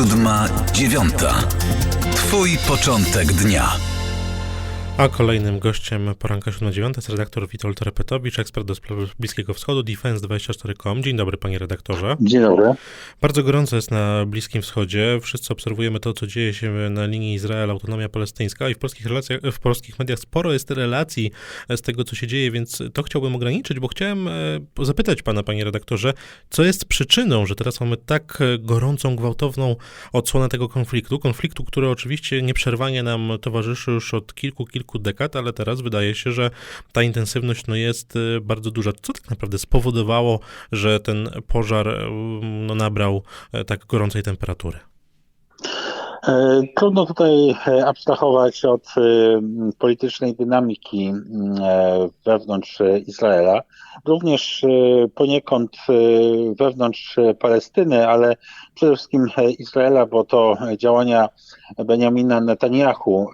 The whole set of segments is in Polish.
siódma, dziewiąta. Twój początek dnia. A kolejnym gościem poranka 7.9 jest redaktor Witold Repetowicz, ekspert do spraw Bliskiego Wschodu, Defense24.com. Dzień dobry, panie redaktorze. Dzień dobry. Bardzo gorąco jest na Bliskim Wschodzie. Wszyscy obserwujemy to, co dzieje się na linii Izrael-Autonomia Palestyńska i w polskich, relacjach, w polskich mediach sporo jest relacji z tego, co się dzieje, więc to chciałbym ograniczyć, bo chciałem e, zapytać pana, panie redaktorze, co jest przyczyną, że teraz mamy tak gorącą, gwałtowną odsłonę tego konfliktu, konfliktu, który oczywiście nieprzerwanie nam towarzyszy już od kilku, kilku dekad, ale teraz wydaje się, że ta intensywność no, jest y, bardzo duża. Co tak naprawdę spowodowało, że ten pożar y, no, nabrał y, tak gorącej temperatury? E, trudno tutaj e, abstrahować od politycznej dynamiki e, wewnątrz Izraela, również poniekąd wewnątrz Palestyny, ale przede wszystkim Izraela, bo to działania Benjamina Netanyahu,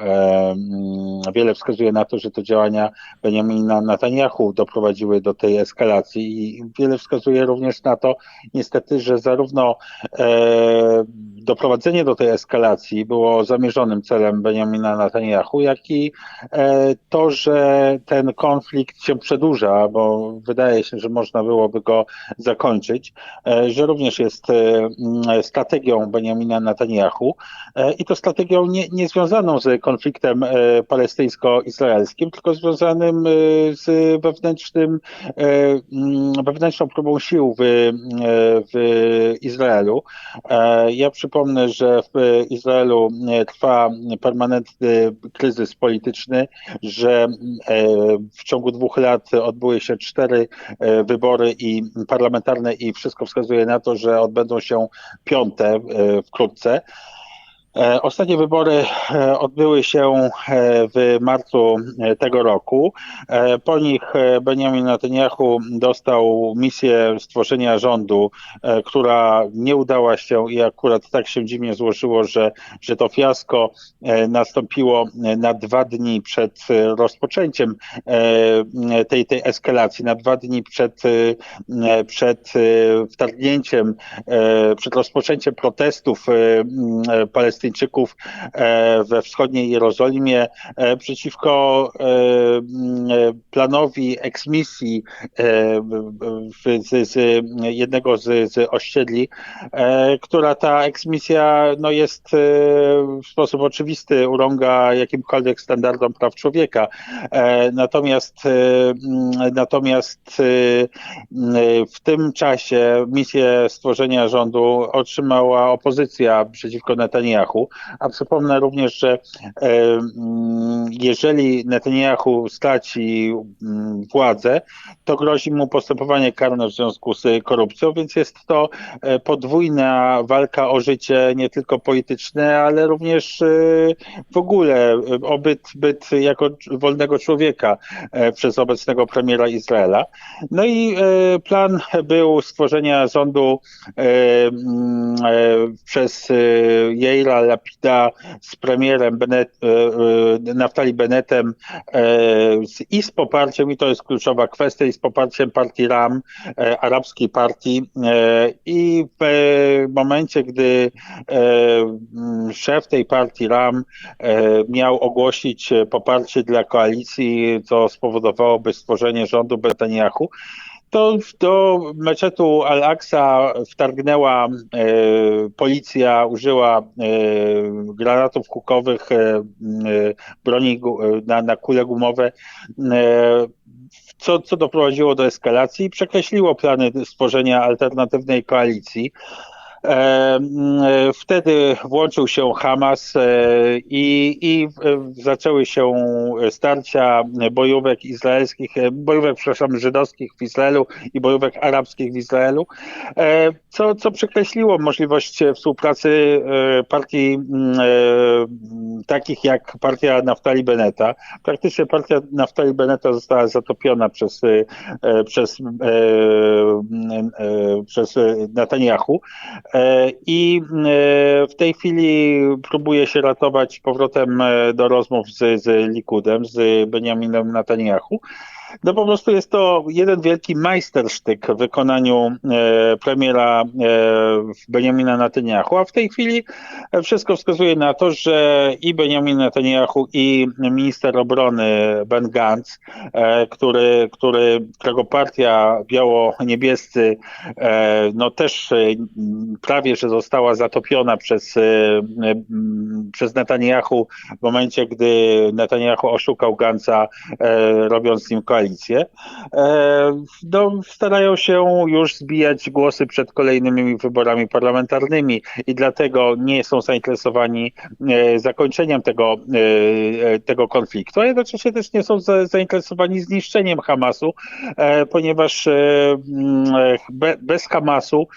wiele wskazuje na to, że to działania Benjamina Netanyahu doprowadziły do tej eskalacji i wiele wskazuje również na to, niestety, że zarówno doprowadzenie do tej eskalacji było zamierzonym celem Benjamina Netanyahu, jak i e, to, że ten konflikt się przedłuża, bo wydaje się, że można byłoby go zakończyć, e, że również jest e, strategią Benjamina Netanyahu i to strategią nie, nie związaną z konfliktem palestyńsko-izraelskim, tylko związanym z wewnętrznym, wewnętrzną próbą sił w, w Izraelu. Ja przypomnę, Przypomnę, że w Izraelu e, trwa permanentny kryzys polityczny, że e, w ciągu dwóch lat odbyły się cztery e, wybory i parlamentarne i wszystko wskazuje na to, że odbędą się piąte wkrótce. E, ostatnie wybory e, odbyły się e, w marcu tego roku. Po nich Benjamin Netanyahu dostał misję stworzenia rządu, która nie udała się i akurat tak się dziwnie złożyło, że, że to fiasko nastąpiło na dwa dni przed rozpoczęciem tej, tej eskalacji, na dwa dni przed, przed wtargnięciem, przed rozpoczęciem protestów palestyńskich Palestyńczyków e, we wschodniej Jerozolimie e, przeciwko e, planowi eksmisji z, z jednego z, z osiedli, która ta eksmisja no, jest w sposób oczywisty urąga jakimkolwiek standardom praw człowieka. Natomiast natomiast w tym czasie misję stworzenia rządu otrzymała opozycja przeciwko Netanyahu. A przypomnę również, że e, mm, jeżeli Netanyahu straci mm, władzę, to grozi mu postępowanie karne w związku z korupcją, więc jest to e, podwójna walka o życie, nie tylko polityczne, ale również e, w ogóle o byt, byt jako wolnego człowieka przez obecnego premiera Izraela. No i plan był stworzenia rządu mm, przez Jaira Lapida z premierem Bennett, e, e, Naftali Bennettem e, i z poparciem, i to jest kluczowa kwestia, i z poparciem partii RAM, arabskiej partii i w momencie, gdy szef tej partii RAM miał ogłosić poparcie dla koalicji, co spowodowałoby stworzenie rządu Netanyahu, to do meczetu Al-Aqsa wtargnęła e, policja, użyła e, granatów hukowych, e, e broni na, na kule gumowe, e, co, co doprowadziło do eskalacji i przekreśliło plany stworzenia alternatywnej koalicji. E, wtedy włączył się Hamas e, i, i zaczęły się starcia bojówek izraelskich, bojówek, przepraszam, żydowskich w Izraelu i bojówek arabskich w Izraelu, e, co, co przekreśliło możliwość współpracy partii takich jak partia Naftali Beneta. Praktycznie partia Naftali Beneta została zatopiona przez, przez, przez Netanyahu. E, I e, w tej chwili próbuje się ratować powrotem e, do rozmów z, z Likudem, z Benjaminem Netanyahu. No po prostu jest to jeden wielki majstersztyk w wykonaniu e, premiera e, Benjamina Netanyahu, a w tej chwili wszystko wskazuje na to, że i Benjamin Netanyahu i minister obrony Ben Gantz, e, który, który, którego partia biało-niebiescy e, no też e, prawie, że została zatopiona przez, e, przez Netanyahu w momencie, gdy Netanyahu oszukał Gantza, e, robiąc z nim koalicję. E, no, starają się już zbijać głosy przed kolejnymi wyborami parlamentarnymi i dlatego nie są zainteresowani e, zakończeniem tego, e, tego konfliktu, a jednocześnie też nie są za, zainteresowani zniszczeniem Hamasu, ponieważ mm, be, bez Hamasu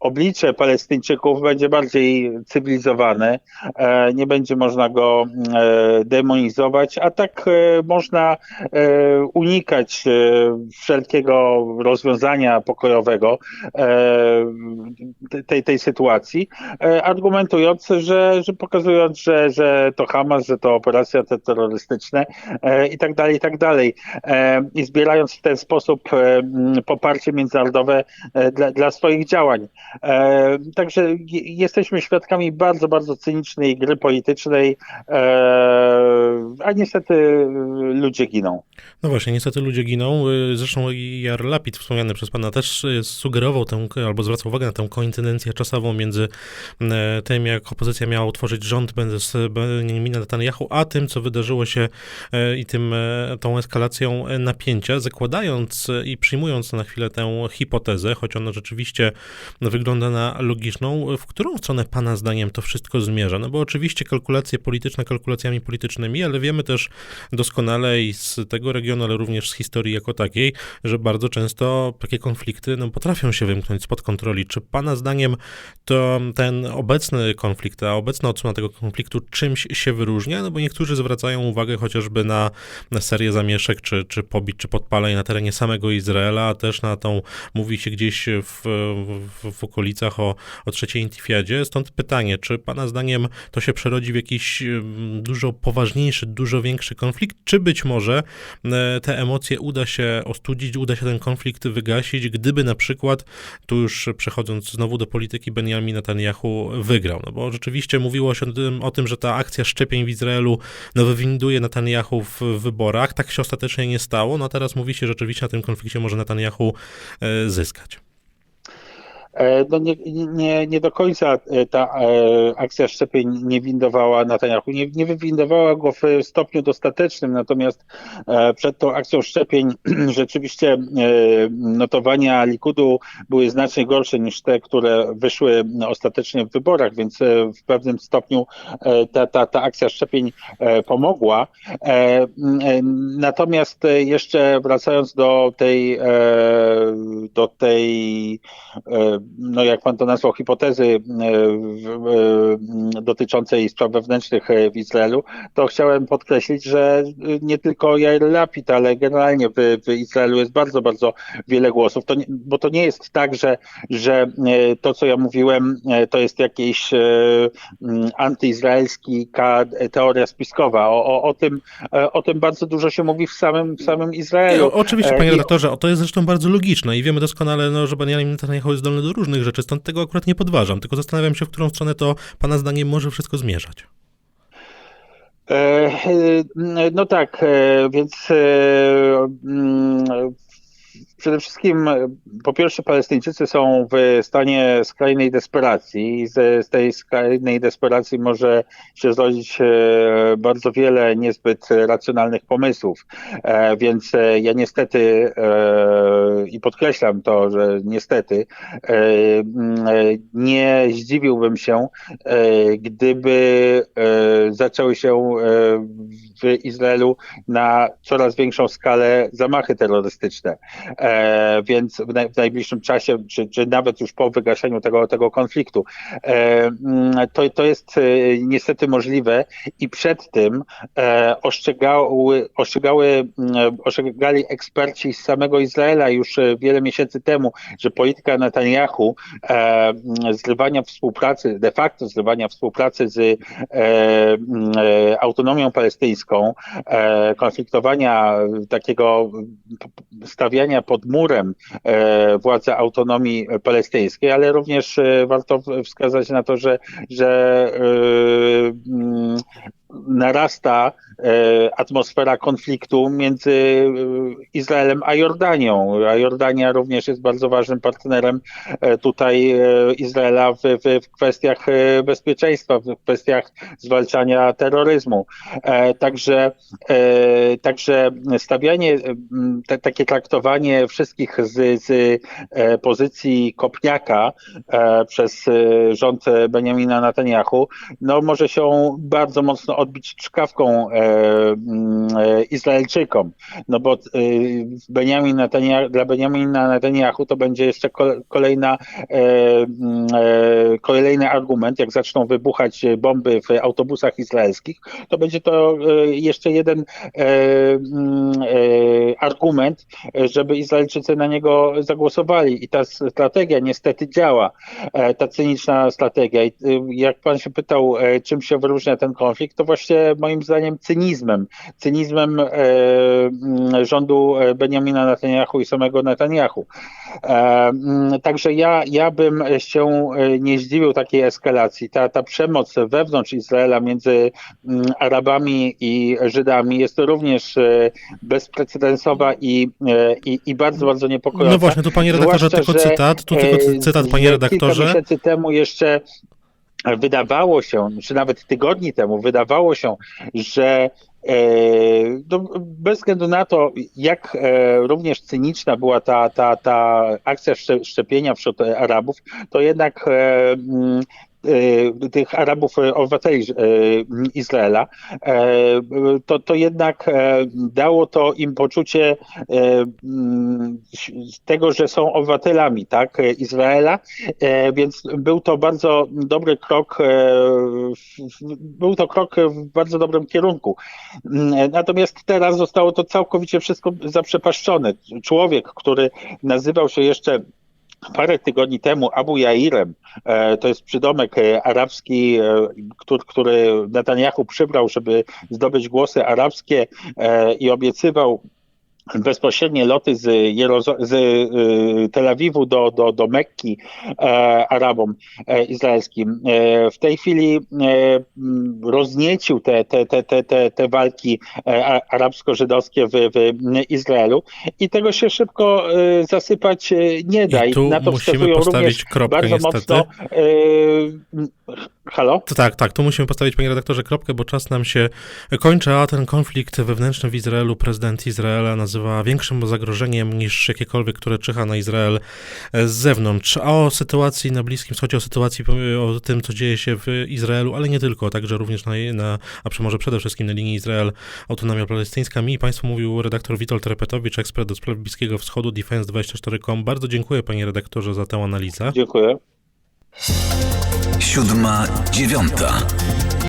oblicze Palestyńczyków będzie bardziej cywilizowane, nie będzie można go e, demonizować, a tak można unikać e, wszelkiego rozwiązania pokojowego e, tej, tej sytuacji, e, argumentując, że, że pokazując, że, że to Hamas, że to operacja te terrorystyczne e, i tak dalej, i tak dalej. E, I zbierając w ten sposób e, poparcie międzynarodowe e, dla, dla swoich działań. E, Także je- jesteśmy świadkami bardzo, bardzo cynicznej gry politycznej, e, a niestety e, ludzie giną. No właśnie, niestety ludzie giną. Y, Zresztą Jar Lapid, wspomniany przez pana, też y, sugerował tę, albo zwracał uwagę na tę koincydencję czasową między e, tym, jak opozycja miała utworzyć rząd bez Benjamina Netanyahu, a tym, co wydarzyło się e, i tym, e, tą eskalacją napięcia, zakładając i przyjmując na chwilę tę hipotezę, choć ona rzeczywiście wygląda na logiczną, w którą stronę pana zdaniem to wszystko zmierza? No bo oczywiście kalkulacje polityczne kalkulacjami politycznymi, ale wiemy też doskonale i z tego regionu, ale również z historii jako takiej, że bardzo często takie konflikty no, potrafią się wymknąć spod kontroli. Czy pana zdaniem to ten obecny konflikt, ta obecna odsłona tego konfliktu czymś się wyróżnia? No bo niektórzy zwracają uwagę chociażby na, na serię zamieszek, czy, czy pobić, czy podpaleń na terenie samego Izraela, a też na tą, mówi się gdzieś w, w, w okolicach o, o trzeciej intifiadzie. Stąd pytanie, czy pana zdaniem to się przerodzi w jakiś mm, dużo poważniejszy, dużo większy konflikt, czy być może te emocje uda się ostudzić, uda się ten konflikt wygasić, gdyby na przykład, tu już przechodząc znowu do polityki, Benjamin Netanyahu wygrał. No bo rzeczywiście mówiło się o tym, o tym że ta akcja szczepień w Izraelu no, wywinduje Netanyahu w wyborach. Tak się ostatecznie nie stało. No a teraz mówi się, rzeczywiście na tym konflikcie może Netanyahu e, zyskać. E, No nie, nie, nie do końca e, ta e, akcja szczepień nie windowała Netanyahu. Nie, nie wywindowała go w stopniu dostatecznym, natomiast przed tą akcją szczepień rzeczywiście notowania Likudu były znacznie gorsze niż te, które wyszły ostatecznie w wyborach, więc w pewnym stopniu ta, ta, ta akcja szczepień pomogła. Natomiast jeszcze wracając do tej, do tej no jak pan to nazwał, hipotezy e, e, dotyczącej spraw wewnętrznych e, w Izraelu, to chciałem podkreślić, że nie tylko Jair Lapid, ale generalnie w, w Izraelu jest bardzo, bardzo wiele głosów, to nie, bo to nie jest tak, że, że to, co ja mówiłem, to jest jakiś mm, antyizraelski teoria spiskowa. O, o, o, tym, o tym bardzo dużo się mówi w samym, w samym Izraelu. oczywiście, panie redaktorze, to jest zresztą bardzo logiczne i wiemy doskonale, no, że Benjamin Netanyahu jest zdolny do różnych rzeczy, stąd tego akurat nie podważam, tylko zastanawiam się, w którą stronę to pana zdaniem może wszystko zmierzać. E, e, No tak, e, więc mm, przede wszystkim, e, po pierwsze, Palestyńczycy są w stanie skrajnej desperacji z, z tej skrajnej desperacji może się zrodzić e, bardzo wiele niezbyt racjonalnych pomysłów. E, Więc ja niestety, i podkreślam to, że niestety, nie zdziwiłbym się, gdyby zaczęły się w Izraelu na coraz większą skalę zamachy terrorystyczne. E, więc w, w najbliższym czasie, czy, czy nawet już po wygaszeniu tego, tego konfliktu. E, mm, to, to jest e, niestety możliwe i przed tym ostrzegały, ostrzegały, mm, ostrzegali eksperci z samego Izraela już wiele miesięcy temu, że polityka Netanyahu mm, zrywania współpracy, de facto zrywania współpracy z autonomią palestyńską, konfliktowania takiego stawiania pod murem e, władzy autonomii palestyńskiej, ale również e, warto wskazać na to, że, że e, narasta atmosfera konfliktu między e, Izraelem a Jordanią. A Jordania również jest bardzo ważnym partnerem e, tutaj e, Izraela w, w, w kwestiach e, bezpieczeństwa, w kwestiach zwalczania terroryzmu. E, Także, e, także stawianie, te, takie traktowanie wszystkich z, z e, pozycji kopniaka e, przez e, rząd Benjamina Netanyahu, no może się bardzo mocno odbić czkawką e, e, Izraelczykom, no bo e, Benjamin Netanyahu, dla Benjamina Netanyahu to będzie jeszcze kol- kolejna, e, mm, e, kolejny argument, jak zaczną wybuchać bomby w autobusach izraelskich, to będzie to e, jeszcze jeden e, mm, e, argument, żeby Izraelczycy na niego zagłosowali. I ta strategia niestety działa, e, ta cyniczna strategia. E, jak pan się pytał, e, czym się wyróżnia ten konflikt, to właśnie moim zdaniem cynizmem. Cynizmem e, rządu e, Benjamina Netanyahu i samego Netanyahu. E, Także ja, ja bym się nie zdziwił takiej eskalacji. Ta, ta przemoc wewnątrz Izraela między Arabami i Żydami jest również bezprecedensowa i, i, i bardzo, bardzo niepokojąca. No właśnie, tu panie redaktorze Zwłaszcza, tylko cytat, tu tylko cytat panie redaktorze. Kilka miesięcy temu jeszcze wydawało się, czy nawet tygodni temu wydawało się, że e, no, bez względu na to, jak e, również cyniczna była ta, ta, ta akcja szcze- szczepienia wśród Arabów, to jednak e, mm, tych Arabów, e, obywateli e, Izraela, e, to, to jednak e, dało to im poczucie e, mm, tego, że są obywatelami tak, e, Izraela, E, Więc był to bardzo dobry krok, e, był to krok w bardzo dobrym kierunku. Mm, Natomiast teraz zostało to całkowicie wszystko zaprzepaszczone. Człowiek, który nazywał się jeszcze parę tygodni temu Abu Jairem, e, to jest przydomek e, arabski, e, który, który Netanyahu przybrał, żeby zdobyć głosy arabskie i obiecywał bezpośrednie loty z, Jerozo- z y, Tel Awiwu do, do, do Mekki e, Arabom e, izraelskim. E, w tej chwili rozniecił te, te, te, te, te, te walki arabsko-żydowskie w, w Izraelu i tego się szybko zasypać nie da. I tu na to musimy postawić kropkę bardzo niestety. mocno. Halo? To tak, tak, tu musimy postawić, panie redaktorze, kropkę, bo czas nam się kończy, a ten konflikt wewnętrzny w Izraelu prezydent Izraela nazywa większym zagrożeniem niż jakiekolwiek, które czyha na Izrael z zewnątrz. A o sytuacji na Bliskim Wschodzie, o sytuacji, o tym, co dzieje się w Izraelu, ale nie tylko, także również na, na a może przede wszystkim na linii Izrael, autonomia palestyńska. Mi państwu mówił redaktor Witold Repetowicz, ekspert do spraw Bliskiego Wschodu, Defense24.com. Bardzo dziękuję, panie redaktorze, za tę analizę. Dziękuję. Siódma, dziewiąta.